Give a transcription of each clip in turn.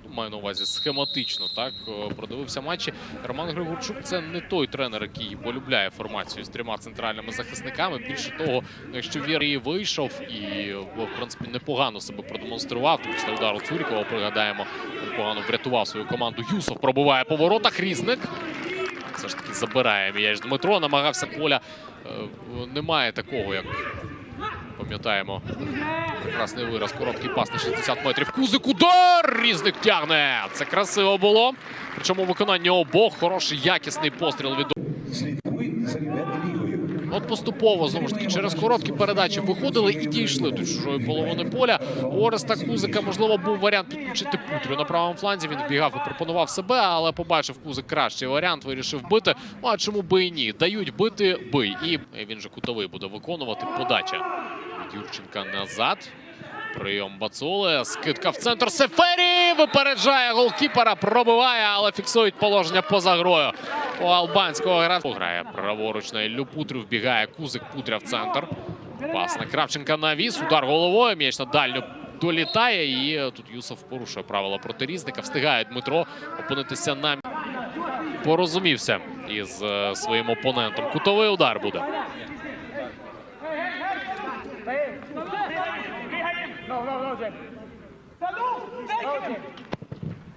принципі, маю на увазі схематично, так е, продивився матчі. Роман Григорчук це не той тренер, який полюбляє формацію з трьома центральними захисниками. Більше того, якщо Вірій вийшов і в принципі непогано себе продемонстрував. Після удару Цурікова пригадаємо, непогано врятував свою команду. Юсов пробиває по воротах. Різник все ж таки забирає м'яч. Дмитро намагався поля. Е, Немає такого, як пам'ятаємо. Прекрасний вираз. Короткий пас на 60 метрів. Кузик удар! Різник тягне. Це красиво було. Причому у виконанні обох хороший якісний постріл від. От поступово знову ж таки через короткі передачі виходили і дійшли до чужої половини поля. У Ореста Кузика можливо був варіант підключити Путрю на правому фланзі. Він бігав і пропонував себе, але побачив Кузик кращий варіант. Вирішив бити. Ну а чому би і ні? Дають бити, бий. І він же кутовий буде виконувати подача Юрченка назад. Прийом Бацули. Скидка в центр Сефері. Випереджає голкіпера. Пробиває, але фіксують положення поза грою. У албанського гравця грає праворуч на Іллю Путрю. Вбігає Кузик Путря в центр. Пас на Кравченка навіс. Удар головою. М'яч на дальню долітає. І тут Юсов порушує правила протирізника. Встигає Дмитро опинитися на порозумівся із е, своїм опонентом. Кутовий удар буде.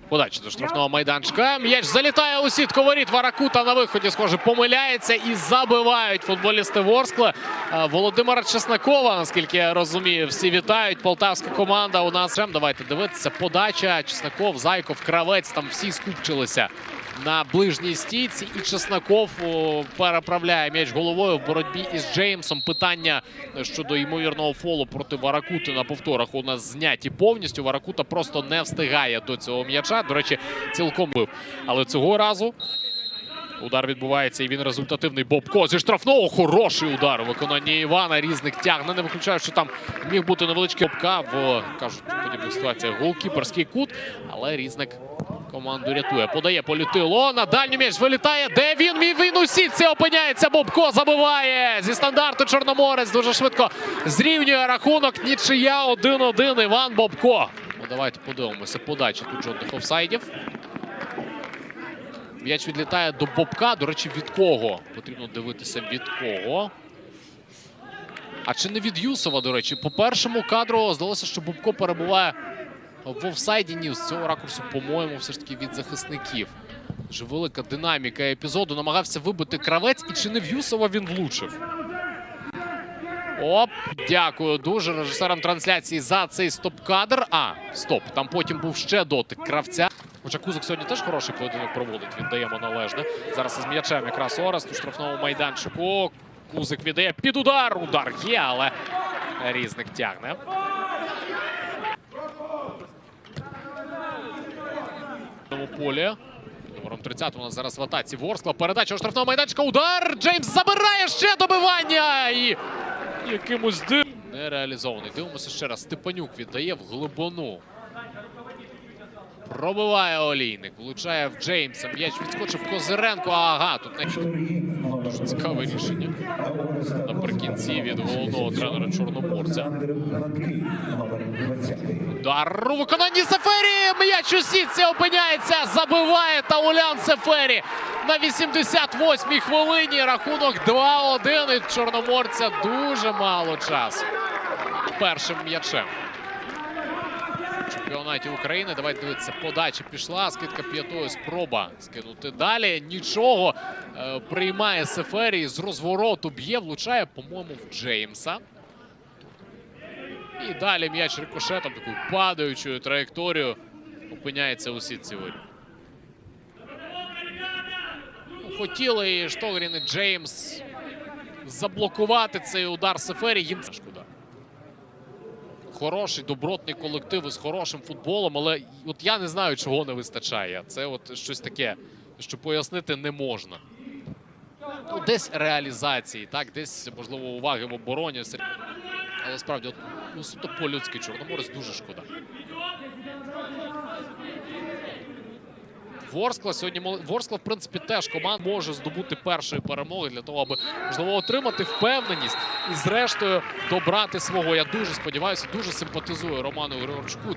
Подача до штрафного майданчика. М'яч залітає у сітку воріт. Варакута на виході, схоже, помиляється і забивають футболісти Ворскли. Е, Володимира Чеснокова, наскільки я розумію, всі вітають. Полтавська команда у нас. Ем, Давайте дивитися. Подача. Чесноков, Зайков, Кравець. Там всі скупчилися на ближній стійці. І Чесноков переправляє м'яч головою в боротьбі із Джеймсом. Питання щодо ймовірного фолу проти Варакути на повторах у нас зняті повністю. Варакута просто не встигає до цього м'яча. До речі, цілком бив. Але цього разу удар відбувається і він результативний. Бобко зі штрафного. Хороший удар у виконанні Івана. Різник тягне. Не виключаю, що там міг бути невеличкий Бобка в кажуть подібних ситуаціях голкіперський кут. Але різник команду рятує. Подає полютило. На дальню м'яч вилітає. Де він? Мій він у сітці опиняється. Бобко забиває зі стандарту Чорноморець. Дуже швидко зрівнює рахунок. Нічия 1-1. Іван Бобко. Ну, давайте подивимося. Подача тут жодних офсайдів. М'яч відлітає до Бобка. До речі, від кого? Потрібно дивитися від кого. А чи не від Юсова, до речі? По першому кадру здалося, що Бобко перебуває в офсайді. Ні, з цього ракурсу, по-моєму, все ж таки від захисників. Дуже велика динаміка епізоду. Намагався вибити кравець, і чи не в він влучив? Оп, дякую дуже режисерам трансляції за цей стоп-кадр. А, стоп, там потім був ще дотик кравця. Хоча Кузик сьогодні теж хороший поєдинок проводить, віддаємо належне. Зараз із м'ячем якраз Орест у штрафному майданчику. Кузик віддає під удар. Удар є, але різник тягне. В цьому полі. Номером 30 у нас зараз в атаці Ворскла. Передача у штрафного майданчика. Удар. Джеймс забирає ще добивання. І якимось див... Не реалізований. Дивимося ще раз. Степанюк віддає в глибину. Пробиває Олійник. Влучає в Джеймса. М'яч відскочив Козиренко. Ага, тут не Дуже цікаве рішення. Наприкінці від головного тренера Чорноморця. Удар у виконанні Сефері. М'яч у сітці опиняється. Забиває Таулян Сефері. На 88-й хвилині рахунок 2-1. І Чорноморця дуже мало часу. Першим м'ячем. Чемпіонаті України. Давайте дивитися. Подача пішла. Скидка п'ятою. Спроба скинути далі. Нічого. Е, приймає Сефері з розвороту. Б'є, влучає, по-моєму, в Джеймса. І далі м'яч рикошетом, такою падаючою траєкторією опиняється у сітці воріт. Ну, Хотіли і Штогрін, і Джеймс заблокувати цей удар Сефері. Їм це шкода. Хороший, добротний колектив із хорошим футболом, але от я не знаю, чого не вистачає. Це от щось таке, що пояснити не можна. Ну, десь реалізації, так, десь, можливо, уваги в обороні. Але справді, ну, суто по-людськи Чорноморець дуже шкода. Ворскла сьогодні Ворскла, в принципі, теж команда може здобути першої перемоги для того, аби можливо отримати впевненість і, зрештою, добрати свого. Я дуже сподіваюся, дуже симпатизую Роману Григорчуку.